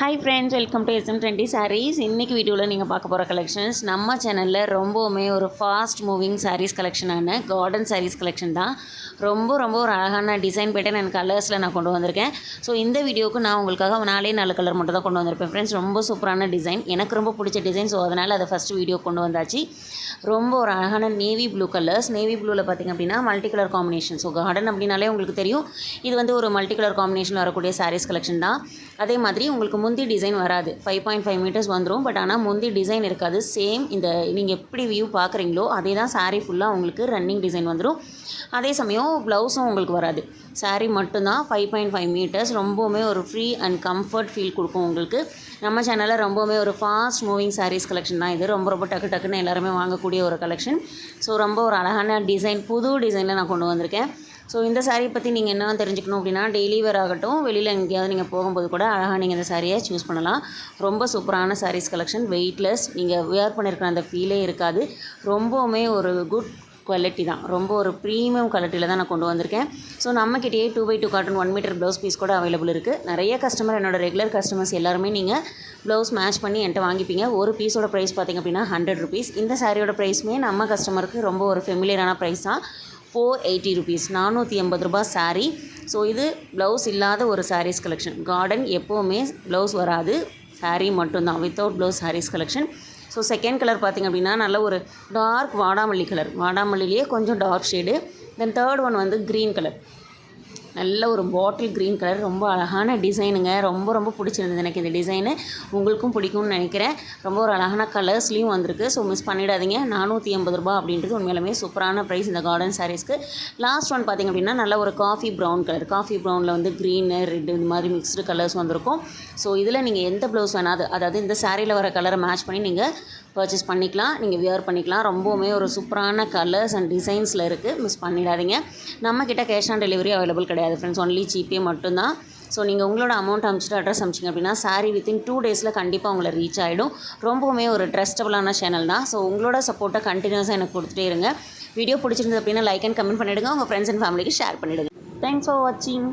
Hi friends welcome to SM twenty sarees இன்றைக்கி வீடியோவில் நீங்கள் பார்க்க போகிற கலெக்ஷன்ஸ் நம்ம சேனலில் ரொம்பவுமே ஒரு ஃபாஸ்ட் மூவிங் சாரீஸ் கலெக்ஷனான கார்டன் சாரீஸ் கலெக்ஷன் தான். ரொம்ப ரொம்ப ஒரு அழகான டிசைன் பேட்டர்ன் அண்ட் கலர்ஸில் நான் கொண்டு வந்திருக்கேன். ஸோ இந்த வீடியோவுக்கு நான் உங்களுக்காக நாலே நாலு கலர் மட்டும் தான் கொண்டு வந்திருப்பேன். ஃப்ரெண்ட்ஸ் ரொம்ப சூப்பரான டிசைன் எனக்கு ரொம்ப பிடிச்ச டிசைன் ஸோ அதனால் அதை ஃபஸ்ட் வீடியோ கொண்டு வந்தாச்சு. ரொம்ப ஒரு அழகான நேவி ப்ளூ கலர்ஸ் நேவி ப்ளூவில் பார்த்திங்க அப்படின்னா multi colour combination so garden அப்படின்னாலே உங்களுக்கு தெரியும். இது வந்து ஒரு மல்டி கலர் காம்பினேஷன் வரக்கூடிய சாரீஸ் கலெக்ஷன் தான். அதே மாதிரி உங்களுக்கு முந்தி டிசைன் வராது. ஃபைவ் பாயிண்ட் ஃபைவ் மீட்டர்ஸ் வந்துடும் பட் ஆனால் முந்தி டிசைன் இருக்காது. சேம் இந்த நீங்கள் எப்படி வியூ பார்க்குறீங்களோ அதே தான் சாரீ ஃபுல்லாக உங்களுக்கு ரன்னிங் டிசைன் வந்துடும் அதே சமயம் ப்ளவுஸும் உங்களுக்கு வராது. சாரீ மட்டும்தான் ஃபைவ் பாயிண்ட் ஃபைவ் மீட்டர்ஸ் ரொம்பவுமே ஒரு ஃப்ரீ அண்ட் கம்ஃபர்ட் ஃபீல் கொடுக்கும் உங்களுக்கு. நம்ம சேனலில் ரொம்பவுமே ஒரு ஃபாஸ்ட் மூவிங் சாரீஸ் கலெக்ஷன் தான் இது. ரொம்ப ரொம்ப டக்கு டக்குன்னு எல்லாருமே வாங்கக்கூடிய ஒரு கலெக்ஷன் ஸோ ரொம்ப ஒரு அழகான டிசைன் புது டிசைனில் நான் கொண்டு வந்திருக்கேன். ஸோ இந்த சாரீ பற்றி நீங்கள் என்ன தெரிஞ்சுக்கணும் அப்படின்னா டெய்லி வேர் ஆகட்டும் வெளியில் எங்கேயாவது நீங்கள் போகும்போது கூட அழகாக நீங்கள் இந்த சாரியை சூஸ் பண்ணலாம். ரொம்ப சூப்பரான சாரீஸ் கலெக்ஷன் வெயிட்லெஸ் நீங்கள் வேர் பண்ணியிருக்கிற அந்த ஃபீலே இருக்காது. ரொம்பவுமே ஒரு குட் குவாலிட்டி தான். ரொம்ப ஒரு ப்ரீமியம் குவாலிட்டியில் தான் நான் கொண்டு வந்திருக்கேன். So நம்மக்கிட்டேயே two by two cotton one metre blouse piece கூட அவைலபிள் இருக்குது நிறைய கஸ்டமர் என்னோடய ரெகுலர் கஸ்டமர்ஸ் எல்லாருமே நீங்கள் ப்ளவுஸ் மேட்ச் பண்ணி என்கிட்ட வாங்கிப்பீங்க. ஒரு பீஸோட ப்ரைஸ் பார்த்திங்க அப்படின்னா ஹண்ட்ரட் ருபீஸ் இந்த சாரியோட ப்ரைஸுமே நம்ம கஸ்டமருக்கு ரொம்ப ஒரு ஃபெமிலியரான ப்ரைஸ் தான். ஃபோர் எயிட்டி ருபீஸ் நானூற்றி எண்பது ரூபா சாரீ ஸோ இது ப்ளவுஸ் இல்லாத ஒரு சாரீஸ் கலெக்ஷன் கார்டன் எப்போவுமே ப்ளவுஸ் வராது. சாரீ மட்டும்தான். Without blouse sarees collection so second colour பார்த்திங்க அப்படின்னா நல்ல ஒரு டார்க் வாடாமல்லி கலர் வாடாமல்லிலேயே கொஞ்சம் dark shade then third one வந்து க்ரீன் கலர் நல்ல ஒரு பாட்டில் க்ரீன் கலர் ரொம்ப அழகான டிசைனுங்க ரொம்ப ரொம்ப பிடிச்சிருந்தது எனக்கு இந்த டிசைனு உங்களுக்கும் பிடிக்கும்னு நினைக்கிறேன். ரொம்ப ஒரு அழகான கலர்ஸ்லேயும் வந்திருக்கு. ஸோ மிஸ் பண்ணிடாதீங்க. நானூற்றி எண்பது ரூபா அப்படின்றது உண்மையிலுமே சூப்பரான ப்ரைஸ் இந்த கார்டன் சாரீஸ்க்கு லாஸ்ட் ஒன் பார்த்திங்க அப்படின்னா நல்ல ஒரு காஃபி ப்ரௌன் கலர் காஃபி ப்ரௌனில் வந்து க்ரீனு ரெட்டு இந்த மாதிரி மிக்ஸ்டு கலர்ஸ் வந்திருக்கும். ஸோ இதில் நீங்கள் எந்த ப்ளவுஸ் வேணாது அதாவது இந்த சாரியில் வர கலரை மேட்ச் பண்ணி நீங்கள் பர்ச்சேஸ் பண்ணிக்கலாம். நீங்கள் வியர் பண்ணிக்கலாம். ரொம்பவுமே ஒரு சூப்பரான கலர்ஸ் அண்ட் டிசைன்ஸில் இருக்குது மிஸ் பண்ணிடாதீங்க. நம்மக்கிட்ட கேஷ் ஆன் டெலிவரி அவைலபிள் கிடையாது ஃப்ரெண்ட்ஸ் ஒன்லி ஜிபே மட்டும்தான். ஸோ நீங்கள் உங்களோட அமௌண்ட் அனுப்பிச்சிட்டு அட்ரஸ் அனுப்பிச்சிங்க அப்படின்னா சாரீ வித்தின் டூ டேஸில் கண்டிப்பாக உங்களை ரீச் ஆகிடும் ரொம்பவுமே ஒரு ட்ரஸ்டபுளான சேனல் தான். ஸோ உங்களோட சப்போர்ட்டை கண்டினியூஸாக எனக்கு கொடுத்துட்டே இருங்க. வீடியோ பிடிச்சிருந்தது அப்படின்னா லைக் அண்ட் கமெண்ட் பண்ணிவிடுங்க உங்கள் ஃப்ரெண்ட்ஸ் அண்ட் ஃபேமிலிக்கு ஷேர் பண்ணிவிடுங்க தேங்க்ஸ் ஃபார் வாட்சிங்